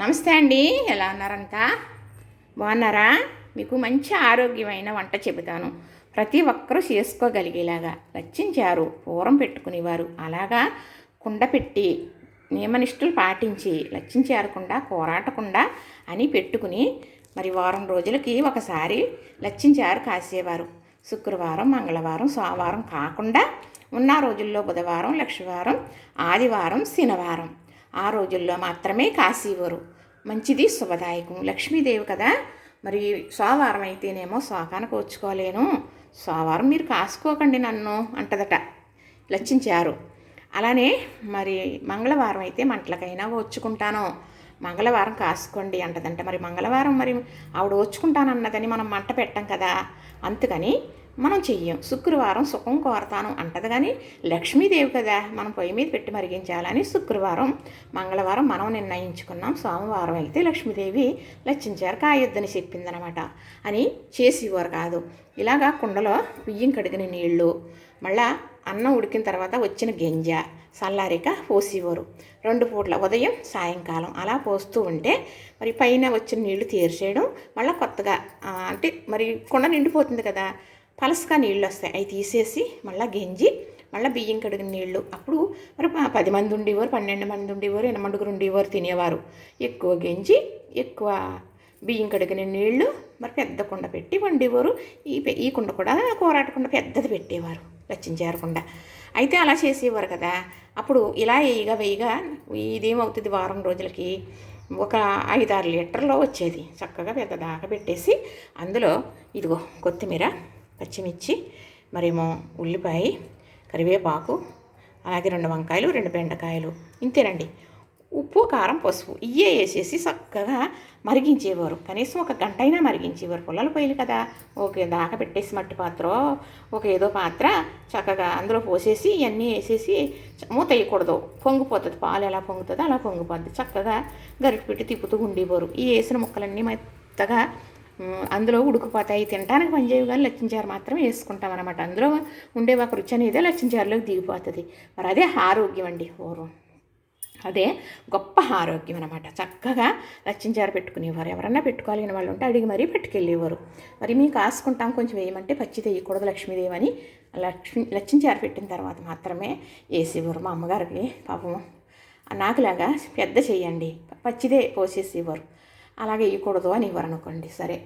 నమస్తే అండి. ఎలా ఉన్నారంతా బాగున్నారా? మీకు మంచి ఆరోగ్యమైన వంట చెబుతాను. ప్రతి ఒక్కరూ చేసుకోగలిగేలాగా లచ్చించారు పూరం పెట్టుకునేవారు. అలాగా కుండ పెట్టి నియమనిష్ఠులు పాటించి లచ్చించారకుండా కోరాటకుండా అని పెట్టుకుని మరి వారం రోజులకి ఒకసారి లచ్చించారు కాసేవారు. శుక్రవారం మంగళవారం సోమవారం కాకుండా ఉన్న రోజుల్లో బుధవారం లక్షవారం ఆదివారం శనివారం ఆ రోజుల్లో మాత్రమే కాసేవారు మంచిది శుభదాయకం. లక్ష్మీదేవి కదా. మరి సోమవారం అయితేనేమో శోకానికి వచ్చుకోలేను సోమవారం మీరు కాసుకోకండి నన్ను అంటదట. లచ్చించారు. అలానే మరి మంగళవారం అయితే మంటలకైనా వచ్చుకుంటాను మంగళవారం కాసుకోండి అంటదంట. మరి మంగళవారం మరి ఆవిడ వచ్చుకుంటానన్నదని మనం మంట పెట్టం కదా. అందుకని మనం చెయ్యం. శుక్రవారం సుఖం కోరతాను అంటది కానీ లక్ష్మీదేవి కదా మనం పొయ్యి మీద పెట్టి మరిగించాలని శుక్రవారం మంగళవారం మనం నిర్ణయించుకున్నాం. సోమవారం అయితే లక్ష్మీదేవి లచ్చించారు కాయొద్దని చెప్పిందనమాట. అని చేసేవారు కాదు. ఇలాగా కుండలో బియ్యం కడిగిన నీళ్ళు మళ్ళా అన్నం ఉడికిన తర్వాత వచ్చిన గింజ చల్లారిక పోసేవారు రెండు పూట్ల ఉదయం సాయంకాలం అలా పోస్తూ ఉంటే మరి పైన వచ్చిన నీళ్ళు తీర్చేయడం మళ్ళీ కొత్తగా అంటే మరి కుండ నిండిపోతుంది కదా. పలసగా నీళ్ళు వస్తాయి. అవి తీసేసి మళ్ళీ గెంజి మళ్ళీ బియ్యం కడిగిన నీళ్ళు. అప్పుడు మరి పది మంది ఉండేవారు పన్నెండు మంది ఉండేవారు ఎనమండుగురు ఉండేవారు తినేవారు. ఎక్కువ గెంజి ఎక్కువ బియ్యం కడిగిన నీళ్ళు మరి పెద్ద కుండ పెట్టి వండేవారు. ఈ పె- ఈ కుండ కూడా కోరాట కుండ పెద్దది పెట్టేవారు లచ్చించారు అయితే అలా చేసేవారు కదా. అప్పుడు ఇలా వేయగా వేయగా ఇదేమవుతుంది వారం రోజులకి? ఒక ఐదారు లీటర్లో వచ్చేది. చక్కగా పెద్ద దాకా పెట్టేసి అందులో ఇదిగో కొత్తిమీర పచ్చిమిర్చి మరేమో ఉల్లిపాయ కరివేపాకు అలాగే రెండు వంకాయలు రెండు బెండకాయలు. ఇంతేనండి. ఉప్పు కారం పసుపు ఇయ్యే వేసేసి చక్కగా మరిగించేవారు. కనీసం ఒక గంట అయినా మరిగించేవారు. పుల్లల పొయ్యిలు కదా. ఓకే దాకా పెట్టేసి మట్టి పాత్ర ఒక ఏదో పాత్ర చక్కగా అందులో పోసేసి ఇవన్నీ వేసేసి మూత వేయకూడదు పొంగిపోతుంది. పాలు ఎలా పొంగుతుందో అలా పొంగిపోద్ది. చక్కగా గరిటె పెట్టి తిప్పుతూ ఉండేవారు. ఈ వేసిన ముక్కలన్నీ మెత్తగా అందులో ఉడికిపోతాయి తినడానికి పనిచేయవు కానీ లచ్చించారు మాత్రం వేసుకుంటాం అనమాట అందులో ఉండే ఒక రుచి అనేది లచ్చించారులోకి దిగిపోతుంది. మరి అదే ఆరోగ్యం అండి పూర్వం అదే గొప్ప ఆరోగ్యం అనమాట చక్కగా లచ్చించారు పెట్టుకునేవారు. ఎవరన్నా పెట్టుకోవాలని వాళ్ళు ఉంటే అడిగి మరీ పెట్టుకెళ్ళేవారు. మరి మేము కాసుకుంటాం కొంచెం వేయమంటే పచ్చి తెయ్యకూడదు లక్ష్మీదేవి అని లక్ష్మి లచ్చించారు పెట్టిన తర్వాత మాత్రమే వేసేవారు మా అమ్మగారికి. పాపం నాకులాగా పెద్ద చెయ్యండి. పచ్చిదే పోసేసేవారు. అలాగే వేయకూడదు అని ఇవ్వరనుకోండి సరే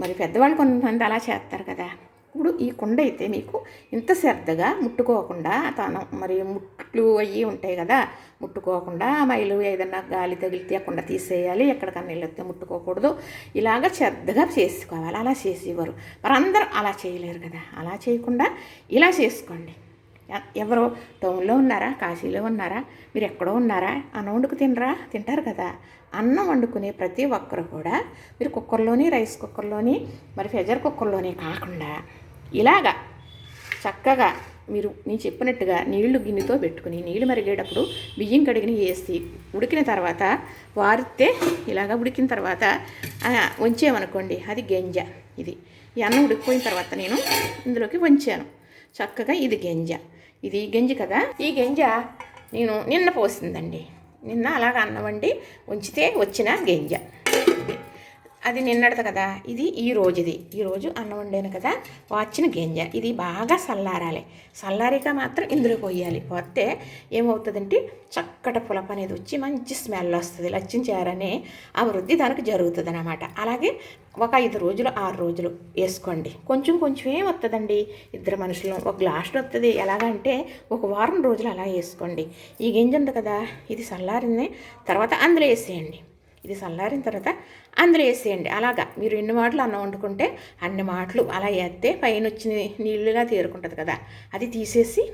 మరి పెద్దవాళ్ళు కొంతమంది అలా చేస్తారు కదా. ఇప్పుడు ఈ కుండ అయితే మీకు ఇంత శ్రద్ధగా ముట్టుకోకుండా తను మరి ముట్లు అయ్యి ఉంటాయి కదా ముట్టుకోకుండా మైలు ఏదన్నా గాలి తగిలితే ఆ కుండ తీసేయాలి ఎక్కడికన్నా వెళ్ళొస్తే ముట్టుకోకూడదు. ఇలాగ శ్రద్ధగా చేసుకోవాలి. అలా చేసేవారు. మరి అందరూ అలా చేయలేరు కదా. అలా చేయకుండా ఇలా చేసుకోండి. ఎవరో టౌన్లో ఉన్నారా? కాశీలో ఉన్నారా? మీరు ఎక్కడో ఉన్నారా? అన్నం వండుకు తినరా? తింటారు కదా. అన్నం వండుకునే ప్రతి ఒక్కరు కూడా మీరు కుక్కర్లోని రైస్ కుక్కర్లోని మరి ఫెజర్ కుక్కర్లోనే కాకుండా ఇలాగా చక్కగా మీరు నేను చెప్పినట్టుగా నీళ్ళు గిన్నెతో పెట్టుకుని నీళ్ళు మరిగేటప్పుడు బియ్యం కడిగిన వేసి ఉడికిన తర్వాత వారితే ఇలాగా ఉడికిన తర్వాత వంచామనుకోండి అది గంజ ఇది. ఈ అన్నం ఉడికిపోయిన తర్వాత నేను ఇందులోకి వంచాను. చక్కగా ఇది గంజ. ఇది గంజి కదా? ఈ గింజ నేను నిన్న పోసిందండి. నిన్న అలాగ అన్నం వండి ఉంచితే వచ్చిన గంజ. అది నిన్నడదు కదా? ఇది ఈ రోజుది. ఈ రోజు అన్నం వండాను కదా? వచ్చిన గింజ. ఇది బాగా చల్లారాలి. చల్లారిక మాత్రం ఇందులో పోయాలి. పోతే ఏమవుతుందంటే చక్కట పులప అనేది వచ్చి మంచి స్మెల్ వస్తుంది. లచ్చించారనే అభివృద్ధి దానికి జరుగుతుంది అనమాట అలాగే ఒక ఐదు రోజులు ఆరు రోజులు వేసుకోండి. కొంచెం కొంచెమే వస్తుందండి ఇద్దరు మనుషులు ఒక గ్లాసులు వస్తుంది ఎలాగంటే ఒక వారం రోజులు అలా వేసుకోండి. ఈ గింజ ఉంది కదా? ఇది చల్లారింది. తర్వాత అందులో వేసేయండి. ఇది చల్లారిన తర్వాత అందులో వేసేయండి. అలాగా మీరు ఎన్ని మాటలు అన్నం వండుకుంటే అన్ని మాటలు అలా వేస్తే పైన వచ్చిన నీళ్ళుగా తీరుకుంటుంది కదా. అది తీసేసి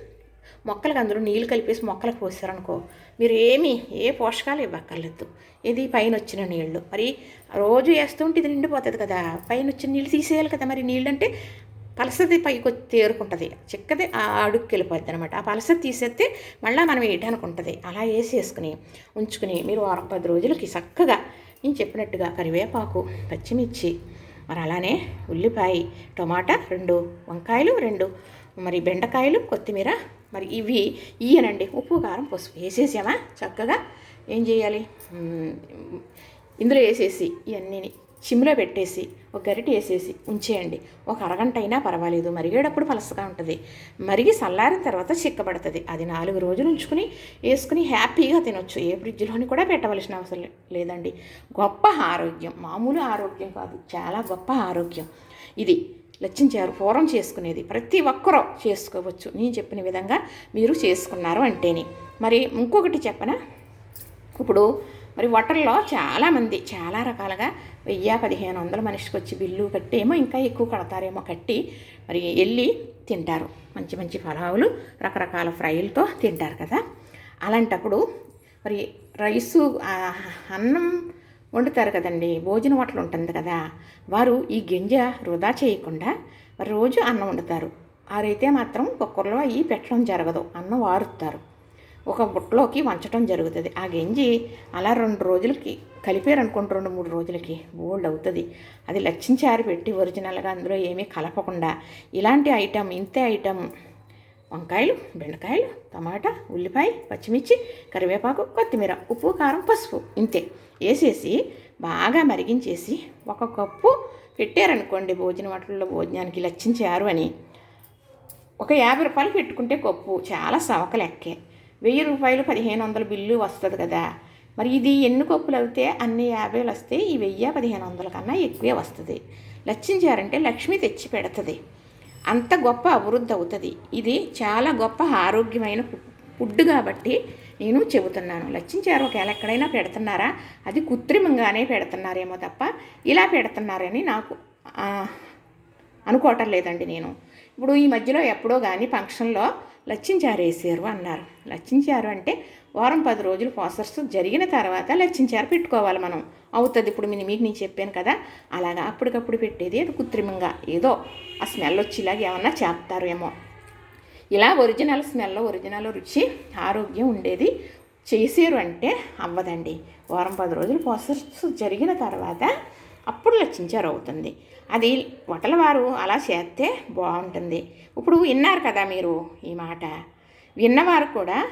మొక్కలకు అందులో నీళ్ళు కలిపేసి మొక్కలకు పోసారనుకో మీరు ఏమీ ఏ పోషకాలు ఇవ్వక్కర్లేదు. ఇది పైన వచ్చిన నీళ్ళు. మరి రోజు వేస్తుంటే ఇది నిండిపోతుంది కదా. పైన వచ్చిన నీళ్ళు తీసేయాలి కదా మరి నీళ్ళు అంటే పలసది పైకి వచ్చి తేరుకుంటుంది. చిక్కది ఆ అడుగుకి వెళ్ళిపోద్ది అనమాట ఆ పలసది తీసేస్తే మళ్ళీ మనం వేయడానికి ఉంటుంది అలా వేసేసుకుని ఉంచుకుని మీరు వారం పది రోజులకి చక్కగా నేను చెప్పినట్టుగా కరివేపాకు పచ్చిమిర్చి మరి అలానే ఉల్లిపాయ టమాటా రెండు వంకాయలు రెండు మరి బెండకాయలు కొత్తిమీర మరి ఇవి ఇయ్యనండి ఉప్పు కారం పసుపు వేసేసామా? చక్కగా ఏం చేయాలి? ఇందులో వేసేసి ఇవన్నీని సిమ్లో పెట్టేసి ఒక గరిటె వేసేసి ఉంచేయండి. ఒక అరగంట అయినా పర్వాలేదు. మరిగేటప్పుడు పలసగా ఉంటుంది. మరిగి చల్లారిన తర్వాత చిక్కబడుతుంది అది నాలుగు రోజులు ఉంచుకుని వేసుకుని హ్యాపీగా తినొచ్చు. ఏ ఫ్రిడ్జ్లోని కూడా పెట్టవలసిన అవసరం లేదండి. గొప్ప ఆరోగ్యం. మామూలు ఆరోగ్యం కాదు. చాలా గొప్ప ఆరోగ్యం. ఇది లచ్చించారు పూర్వం చేసుకునేది. ప్రతి ఒక్కరూ చేసుకోవచ్చు. నేను చెప్పిన విధంగా మీరు చేసుకున్నారు అంటేనే. మరి ఇంకొకటి చెప్పనా? ఇప్పుడు మరి వాటర్లో చాలామంది చాలా రకాలుగా వెయ్యి పదిహేను వందల మనిషికి వచ్చి బిల్లు కట్టి ఏమో ఇంకా ఎక్కువ కడతారేమో కట్టి మరి వెళ్ళి తింటారు. మంచి మంచి పలావులు రకరకాల ఫ్రైలతో తింటారు కదా. అలాంటప్పుడు మరి రైసు అన్నం వండుతారు కదండి. భోజన హోటల్ ఉంటుంది కదా. వారు ఈ గింజ వృధా చేయకుండా రోజు అన్నం వండుతారు. వారైతే మాత్రం కుక్కర్లో అవి పెట్టడం జరగదు. అన్నం వారుతారు. ఒక బుట్టలోకి వంచడం జరుగుతుంది. ఆ గంజి అలా రెండు రోజులకి కలిపారనుకోండి రెండు మూడు రోజులకి బోల్డ్ అవుతుంది. అది లచ్చించారి పెట్టి ఒరిజినల్గా అందులో ఏమీ కలపకుండా ఇలాంటి ఐటెం ఇంతే ఐటెం వంకాయలు బెండకాయలు టమాటా ఉల్లిపాయ పచ్చిమిర్చి కరివేపాకు కొత్తిమీర ఉప్పు కారం పసుపు ఇంతే. వేసేసి బాగా మరిగించేసి ఒక కప్పు పెట్టారనుకోండి భోజన వాటిల్లో భోజనానికి లచ్చించారు అని. ఒక యాభై రూపాయలు పెట్టుకుంటే కప్పు. చాలా సవక లెక్కే. వెయ్యి రూపాయలు పదిహేను వందల బిల్లు వస్తుంది కదా. మరి ఇది ఎన్ని కప్పులు అవుతే అన్ని యాభైలు వస్తే ఈ వెయ్యి పదిహేను వందల కన్నా ఎక్కువే వస్తుంది. లక్షించారంటే లక్ష్మి తెచ్చి పెడుతుంది. అంత గొప్ప అభివృద్ధి అవుతుంది. ఇది చాలా గొప్ప ఆరోగ్యమైన ఫుడ్ కాబట్టి నేను చెబుతున్నాను. లచ్చించారు ఒకవేళ ఎక్కడైనా పెడుతున్నారా? అది కృత్రిమంగానే పెడుతున్నారేమో తప్ప ఇలా పెడుతున్నారని నాకు అనుకోవటం లేదండి నేను. ఇప్పుడు ఈ మధ్యలో ఎప్పుడో కానీ ఫంక్షన్లో లచ్చించారు వేసారు అన్నారు. లచ్చించారు అంటే వారం పది రోజులు ప్రాసెస్ జరిగిన తర్వాత లచ్చించారు పెట్టుకోవాలి మనం. అవుతుంది ఇప్పుడు మీ- మీకు నేను చెప్పాను కదా. అలాగా అప్పటికప్పుడు పెట్టేది అది కృత్రిమంగా ఏదో ఆ స్మెల్ వచ్చేలాగా ఏమన్నా చేస్తారేమో ఇలా ఒరిజినల్ స్మెల్ ఒరిజినల్ రుచి ఆరోగ్యం ఉండేది. చేసారు అంటే అవ్వదండి. వారం పది రోజులు ప్రాసెస్ జరిగిన తర్వాత అప్పుడు లక్షించారు అవుతుంది. అది వటల వారు అలా చేస్తే బాగుంటుంది. ఇప్పుడు విన్నారు కదా మీరు ఈ మాట. విన్నవారు కూడా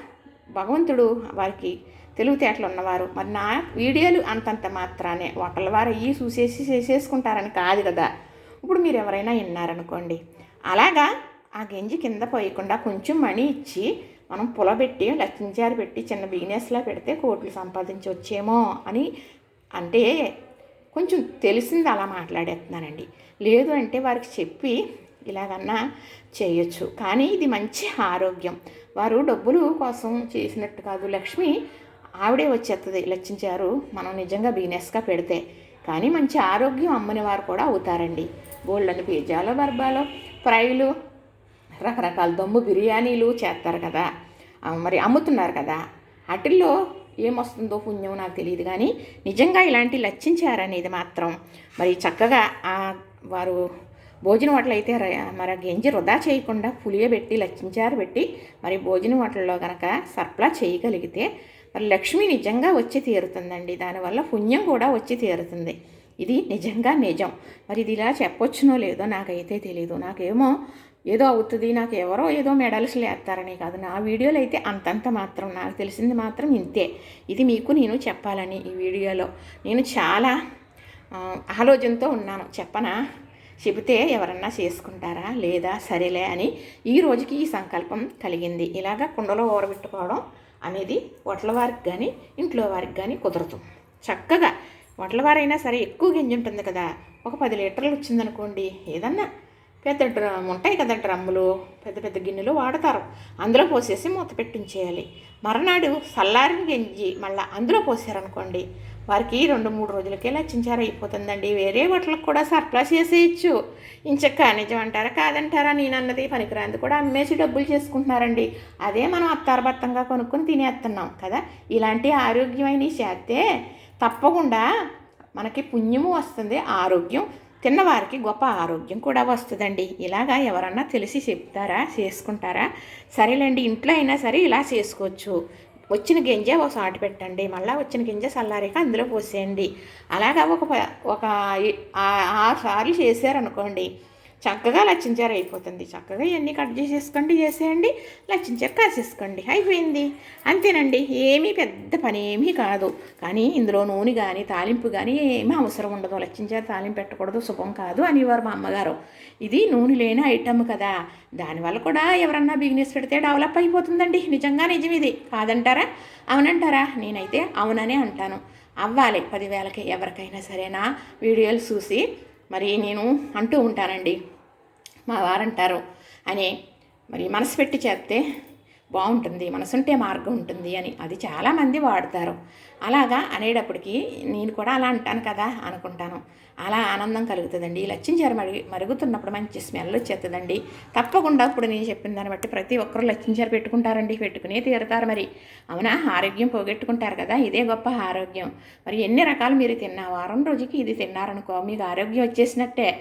భగవంతుడు వారికి తెలివితేటలు ఉన్నవారు. మరి నా వీడియోలు అంతంత మాత్రానే వటల వారు అయ్యి చూసేసి చేసేసుకుంటారని కాదు కదా. ఇప్పుడు మీరు ఎవరైనా విన్నారనుకోండి. అలాగా ఆ గంజి కింద పోయకుండా కొంచెం మనీ ఇచ్చి మనం పులబెట్టి లక్షించారు పెట్టి చిన్న బిజినెస్లా పెడితే కోట్లు సంపాదించవచ్చేమో అని అంటే కొంచెం తెలిసింది అలా మాట్లాడేస్తున్నానండి. లేదు అంటే వారికి చెప్పి ఇలాగన్నా చేయొచ్చు. కానీ ఇది మంచి ఆరోగ్యం. వారు డబ్బులు కోసం చేసినట్టు కాదు. లక్ష్మి ఆవిడే వచ్చేస్తుంది లక్షించారు మనం నిజంగా బిజినెస్గా పెడితే. కానీ మంచి ఆరోగ్యం అమ్మని వారు కూడా అవుతారండి. బోల్డని పిజ్జాలో బర్బాలో ఫ్రైలు రకరకాల దమ్ము బిర్యానీలు చేస్తారు కదా. మరి అమ్ముతున్నారు కదా. వాటిల్లో ఏమొస్తుందో పుణ్యం నాకు తెలియదు కానీ నిజంగా ఇలాంటి లచ్చించారనేది మాత్రం. మరి చక్కగా వారు భోజనం వాటలు అయితే మరి గెంజి వృధా చేయకుండా పులియబెట్టి లచ్చించారు పెట్టి మరి భోజనం వాటల్లో కనుక సర్ప్లా చేయగలిగితే మరి లక్ష్మి నిజంగా వచ్చి తీరుతుందండి. దానివల్ల పుణ్యం కూడా వచ్చి తీరుతుంది. ఇది నిజంగా నిజం. మరి ఇది ఇలా చెప్పొచ్చునో లేదో నాకైతే తెలియదు నాకేమో ఏదో అవుతుంది నాకు ఎవరో ఏదో మెడల్స్ లేస్తారని కాదు. నా వీడియోలో అయితే అంతంత మాత్రం నాకు తెలిసింది మాత్రం ఇంతే. ఇది మీకు నేను చెప్పాలని ఈ వీడియోలో. నేను చాలా ఆలోచనతో ఉన్నాను. చెప్పనా? చెబితే ఎవరన్నా చేసుకుంటారా? లేదా సరేలే అని ఈ రోజుకి ఈ సంకల్పం కలిగింది. ఇలాగ కుండలో ఊరబెట్టుకోవడం అనేది వడ్ల వారికి కానీ ఇంట్లో వారికి కానీ కుదరదు. చక్కగా హోటల్ వారైనా సరే ఎక్కువ గింజ ఉంటుంది కదా. ఒక పది లీటర్లు వచ్చిందనుకోండి ఏదన్నా పెద్ద డ్రమ్ ఉంటాయి కదా డ్రమ్ములు పెద్ద పెద్ద గిన్నెలు వాడతారు. అందులో పోసేసి మూత పెట్టించేయాలి. మరనాడు చల్లారిన గంజి మళ్ళీ అందులో పోసారనుకోండి వారికి రెండు మూడు రోజులకే లచ్చించారు అయిపోతుందండి. వేరే వాటికి కూడా సరఫరా చేసేయచ్చు. ఇంచక్క నిజం అంటారా కాదంటారా నేను అన్నది పనికిరాంది కూడా అమ్మేసి డబ్బులు చేసుకుంటున్నారండి. అదే మనం అత్తారబత్తంగా కొనుక్కొని తినేస్తున్నాం కదా. ఇలాంటి ఆరోగ్యమైన చేస్తే తప్పకుండా మనకి పుణ్యము వస్తుంది ఆరోగ్యం తిన్నవారికి గొప్ప ఆరోగ్యం కూడా వస్తుందండి. ఇలాగా ఎవరన్నా తెలిసి చెప్తారా చేసుకుంటారా? సరేలేండి ఇంట్లో అయినా సరే ఇలా చేసుకోవచ్చు. వచ్చిన గింజ ఒక సాటి పెట్టండి మళ్ళీ వచ్చిన గింజ చల్లారాక అందులో పోసేయండి. అలాగా ఒక ఒక ఆరు సార్లు చేశారనుకోండి చక్కగా లచ్చించారు అయిపోతుంది. చక్కగా ఇవన్నీ కట్ చేసేసుకోండి చేసేయండి లచ్చించారు కాసేసుకోండి. అయిపోయింది. అంతేనండి. ఏమీ పెద్ద పని ఏమీ కాదు. కానీ ఇందులో నూనె కానీ తాలింపు కానీ ఏమీ అవసరం ఉండదు. లచ్చించారు తాలింపు పెట్టకూడదు. శుభం కాదు అనేవారు మా అమ్మగారు. ఇది నూనె లేని ఐటమ్ కదా. దానివల్ల కూడా ఎవరన్నా బిజినెస్ పెడితే డెవలప్ అయిపోతుందండి. నిజంగా నిజం ఇది. కాదంటారా? అవునంటారా? నేనైతే అవుననే అంటాను. అవ్వాలి. పదివేలకి ఎవరికైనా సరేనా? వీడియోలు చూసి మరి నేను అంటూ ఉంటానండి. మా వారంటారు అని మరి మనసు పెట్టి చేస్తే బాగుంటుంది మనసుంటే మార్గం ఉంటుంది అని. అది చాలామంది వాడతారు. అలాగా అనేటప్పటికి నేను కూడా అలా అంటాను కదా అనుకుంటాను. అలా ఆనందం కలుగుతుందండి. లచ్చించారు మరుగు మరుగుతున్నప్పుడు మంచి స్మెల్ వచ్చేస్తుందండి. తప్పకుండా ఇప్పుడు నేను చెప్పిన దాన్ని బట్టి ప్రతి ఒక్కరు లచ్చించారు పెట్టుకుంటారండి. పెట్టుకునే తీరుతారు మరి. అవునా? ఆరోగ్యం పోగొట్టుకుంటారు కదా. ఇదే గొప్ప ఆరోగ్యం. మరి ఎన్ని రకాలు మీరు తిన్నా వారం రోజుకి ఇది తిన్నారనుకో మీకు ఆరోగ్యం వచ్చేసినట్టే.